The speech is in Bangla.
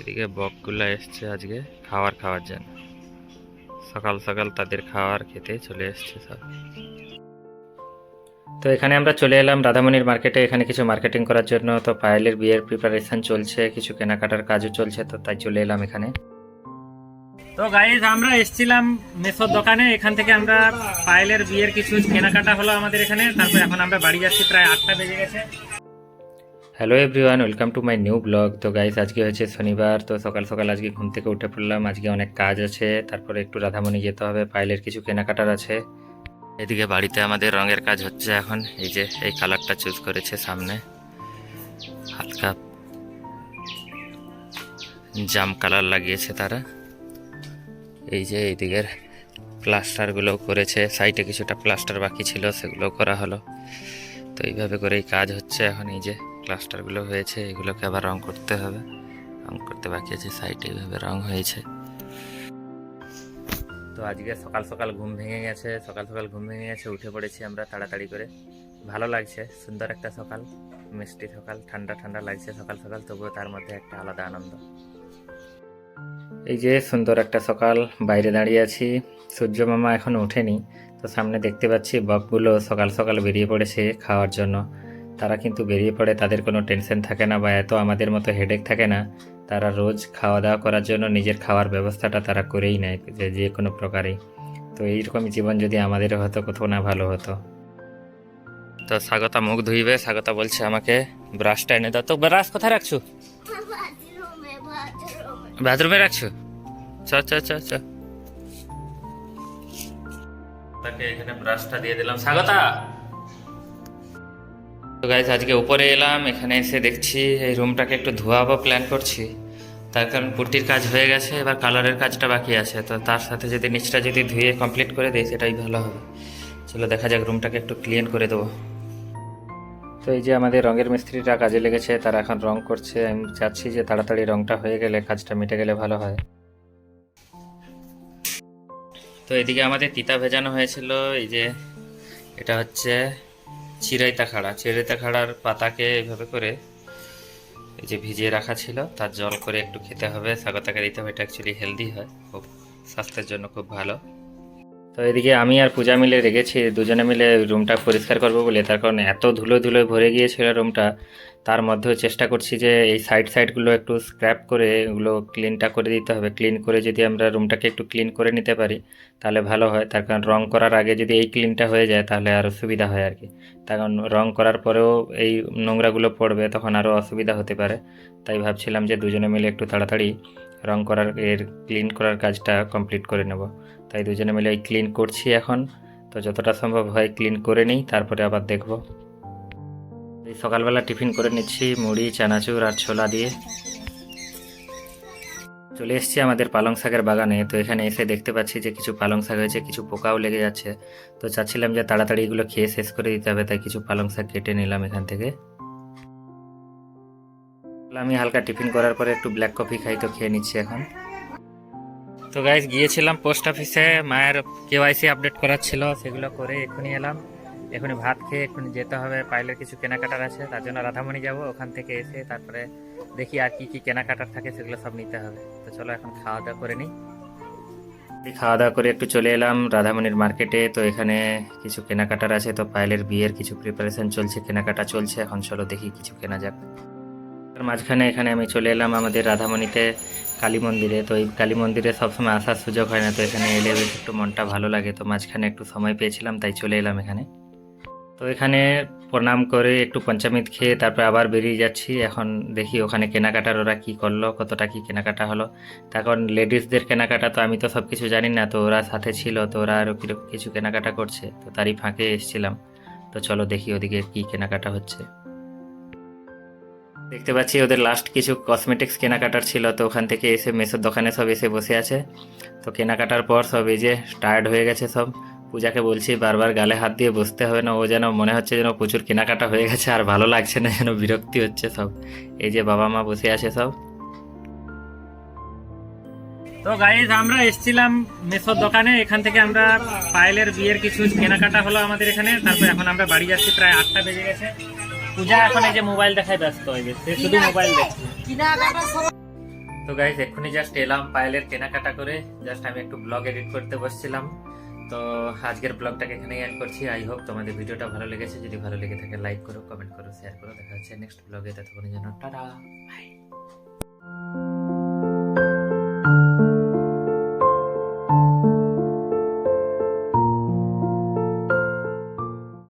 এদিকে বকগুলো এসছে আজকে খাবার খাওয়ার জন্য। সকাল সকাল তাদের খাওয়ার খেতে চলে এসছে সব। তো এখানে আমরা চলে এলাম রাধামণির মার্কেটে, এখানে কিছু মার্কেটিং করার জন্য। তো পায়েলের বিয়ের প্রিপারেশন চলছে, কিছু কেনাকাটার কাজও চলছে, তো তাই চলে এলাম এখানে। তো গাইজ আমরা এসেছিলাম মেসোর দোকানে। এখান থেকে আমরা পায়েলের বিয়ের কিছু কেনাকাটা হলো আমাদের এখানে। তারপর এখন আমরা বাড়ি যাচ্ছি, প্রায় আটটা বেজে গেছে। Hello everyone welcome to my new blog তো গাইস আজকে হয়েছে শনিবার, তো সকাল সকাল আজকে ঘুম থেকে উঠে পড়লাম। আজকে অনেক কাজ আছে, তারপরে একটু রাধামণি যেতে হবে পাইলের কিছু কেনাকাটার আছে। এদিকে বাড়িতে আমাদের রঙের কাজ হচ্ছে এখন, এই যে, এই কালারটা চুজ করেছে সামনে। হালকা জাম কালার লাগিয়েছে তারা। এই যে এইদিকের প্লাস্টারগুলো করেছে সাইডে কিছুটা প্লাস্টার বাকি ছিল সেগুলো করা হলো। এইভাবে করেই কাজ হচ্ছে এখন। এই যে প্লাস্টারগুলো হয়েছে, এগুলোকে আবার রং করতে হবে। রং করতে বাকি আছে সাইডে এইভাবে রং হয়েছে। তো আজকে সকাল সকাল ঘুম ভেঙে গেছে, সকাল সকাল ঘুম ভেঙে গেছে, উঠে পড়েছি আমরা তাড়াতাড়ি করে। ভালো লাগছে, সুন্দর একটা সকাল, মিষ্টি সকাল, ঠান্ডা ঠান্ডা লাগছে সকাল সকাল, তবুও তার মধ্যে একটা আলাদা আনন্দ। এই যে সুন্দর একটা সকাল, বাইরে দাঁড়িয়ে আছি। সূর্য মামা এখনও ওঠেনি তো সামনে দেখতে পাচ্ছি বকগুলো সকাল সকাল বেরিয়ে পড়েছে খাওয়ার জন্য। তারা কিন্তু বেরিয়ে পড়ে তাদের কোনো টেনশন থাকে না বা এত আমাদের মতো হেডেক থাকে না। তারা রোজ খাওয়া দাওয়া করার জন্য নিজের খাওয়ার ব্যবস্থাটা তারা করেই নেয় যে যে কোনো প্রকারেই। তো এইরকমই জীবন যদি আমাদেরও হতো কোথাও না ভালো হতো। তো স্বাগতা মুখ ধুইবে স্বাগতা বলছে আমাকে ব্রাশটা এনে দাও। তো ব্রাশ কোথায় রাখছো? বাথরুমে রাখছো? চ চ চ চ। তাকে এখানে ব্রাশটা দিয়ে দিলাম। স্বাগতা! তো গাইজ আজকে উপরে এলাম, এখানে এসে দেখছি এই রুমটাকে একটু ধোয়াবো প্ল্যান করছি। তার কারণ পুটির কাজ হয়ে গেছে, এবার কালারের কাজটা বাকি আছে। তো তার সাথে যদি নিচটা যদি ধুয়ে কমপ্লিট করে দিই, সেটাই ভালো হবে। চলো দেখা যাক রুমটাকে একটু ক্লিন করে দেবো। তো এই যে আমাদের রঙের মিস্ত্রিটা কাজে লেগেছে, তারা এখন রং করছে। আমি চাচ্ছি যে তাড়াতাড়ি রংটা হয়ে গেলে, কাজটা মিটে গেলে ভালো হয়। তো এদিকে আমাদের তিতা ভেজানো হয়েছিল, এই যে এটা হচ্ছে চিরাইতা খাড়া চিরাইতা খাড়ার পাতাকে এইভাবে করে এই যে ভিজিয়ে রাখা ছিল, তার জল করে একটু খেতে হবে স্বাগতাকে দিতে হবে এটা অ্যাকচুয়ালি হেলদি হয়, খুব স্বাস্থ্যের জন্য খুব ভালো। তো এদিকে আমি আর পূজা মিলে রেখেছি দুজনে মিলে রুমটা পরিষ্কার করব বলে। তার কারণ এত ধুলো ধুলো ভরে গিয়েছিল রুমটা, তার মধ্যেও চেষ্টা করছি যে এই সাইড সাইডগুলো একটু স্ক্র্যাপ করে এগুলো ক্লিনটা করে দিতে হবে। ক্লিন করে যদি আমরা রুমটাকে একটু ক্লিন করে নিতে পারি, তাহলে ভালো হয়। তার কারণ রং করার আগে যদি এই ক্লিনটা হয়ে যায়, তাহলে আরও সুবিধা হয় আর কি। তার কারণ রং করার পরেও এই নোংরাগুলো পড়বে, তখন আরও অসুবিধা হতে পারে। তাই ভাবছিলাম যে দুজনে মিলে একটু তাড়াতাড়ি রং করার, এর ক্লিন করার কাজটা কমপ্লিট করে নেব। তাই দুজনে মিলে ক্লিন করছি এখন। তো যতটা সম্ভব হয় ক্লিন করে নিই, তারপরে আবার দেখব। এই সকালবেলা টিফিন করে নিচ্ছি, মুড়ি, চানাচুর আর ছোলা দিয়ে। চলে এসেছি আমাদের পালং শাকের বাগানে। তো এখানে এসে দেখতে পাচ্ছি যে কিছু পালং শাক হয়েছে, কিছু পোকাও লেগে যাচ্ছে। তো চাচ্ছিলাম যে তাড়াতাড়ি এগুলো খেয়ে শেষ করে দিতে হবে, তাই কিছু পালং শাক কেটে নিলাম এখান থেকে। আমি হালকা টিফিন করার পরে একটু ব্ল্যাক কফি খাই তো খেয়ে নিচ্ছি এখন। তো গাইজ গিয়েছিলাম পোস্ট অফিসে মায়ের কেওয়াইসি আপডেট করার ছিল সেগুলো করে এখনই এলাম। এখনই ভাত খেয়ে এখনই যেতে হবে, পাইলের কিছু কেনাকাটার আছে, তার জন্য রাধামণি যাব ওখান থেকে এসে তারপরে দেখি আর কি কি কেনাকাটার থাকে, সেগুলো সব নিতে হবে। তো চলো এখন খাওয়া দাওয়া করে নিই। খাওয়া দাওয়া করে একটু চলে এলাম রাধামণির মার্কেটে তো এখানে কিছু কেনাকাটার আছে, তো পায়েলের বিয়ের কিছু প্রিপারেশন চলছে, কেনাকাটা চলছে, এখন চলো দেখি কিছু কেনা যাক। মাঝখানে এখানে আমি চলে এলাম আমাদের রাধামণিতে কালী মন্দিরে। তো এই কালী মন্দিরে সবসময় আসার সুযোগ হয় না, তো এখানে এলে বেশ একটু মনটা ভালো লাগে। তো মাঝখানে একটু সময় পেয়েছিলাম, তাই চলে এলাম এখানে। তো এখানে প্রণাম করে একটু পঞ্চামৃত খেয়ে তারপরে আবার বেরিয়ে যাচ্ছি। এখন দেখি ওখানে কেনাকাটার ওরা কী করল, কতটা কী কেনাকাটা হলো। তখন লেডিসদের কেনাকাটা তো আমি তো সব কিছু জানি না, তো ওরা সাথে ছিল, তো ওরা আরও কিছু কেনাকাটা করছে, তো তারই ফাঁকে এসেছিলাম। তো চলো দেখি ওদিকে কী কেনাকাটা হচ্ছে। দেখতে পাচ্ছি ওদের লাস্ট কিছু কসমেটিক্স কেনাকাটার ছিল, তো ওখান থেকে এসে মেসোর দোকানে সব এসে বসে আছে। তো কেনাকাটার পর সব এই যে টায়ার্ড হয়ে গেছে সব। পূজাকে বলছি, বারবার গালে হাত দিয়ে বসতে হবে না, ও যেন মনে হচ্ছে যেন প্রচুর কেনাকাটা হয়ে গেছে, আর ভালো লাগছে না যেন বিরক্তি হচ্ছে সব। এই যে বাবা মা বসে আছে সব। তো গাইজ আমরা এসেছিলাম মেসোর দোকানে, এখান থেকে আমরা পায়েলের বিয়ের কিছু কেনাকাটা হলো আমাদের এখানে। তারপর এখন আমরা বাড়ি যাচ্ছি, প্রায় আটটা বেজে গেছে। পূজা এখন এই যে মোবাইল দেখায় ব্যস্ত হয়ে গেছে শুধু মোবাইল দেখছে। তো গাইজ এক্ষুনি জাস্ট এলাম পায়েলের কেনাকাটা করে জাস্ট আমি একটু ব্লগ এডিট করতে বসছিলাম। তো আজকের ব্লগটাকে এখানেই অ্যাড করছি। আই হোপ তোমাদের ভিডিওটা ভালো লেগেছে। যদি ভালো লেগে থাকে লাইক করো কমেন্ট করো শেয়ার করো। দেখা হচ্ছে নেক্সট ব্লগে ততক্ষণের জন্য টাটা। বাই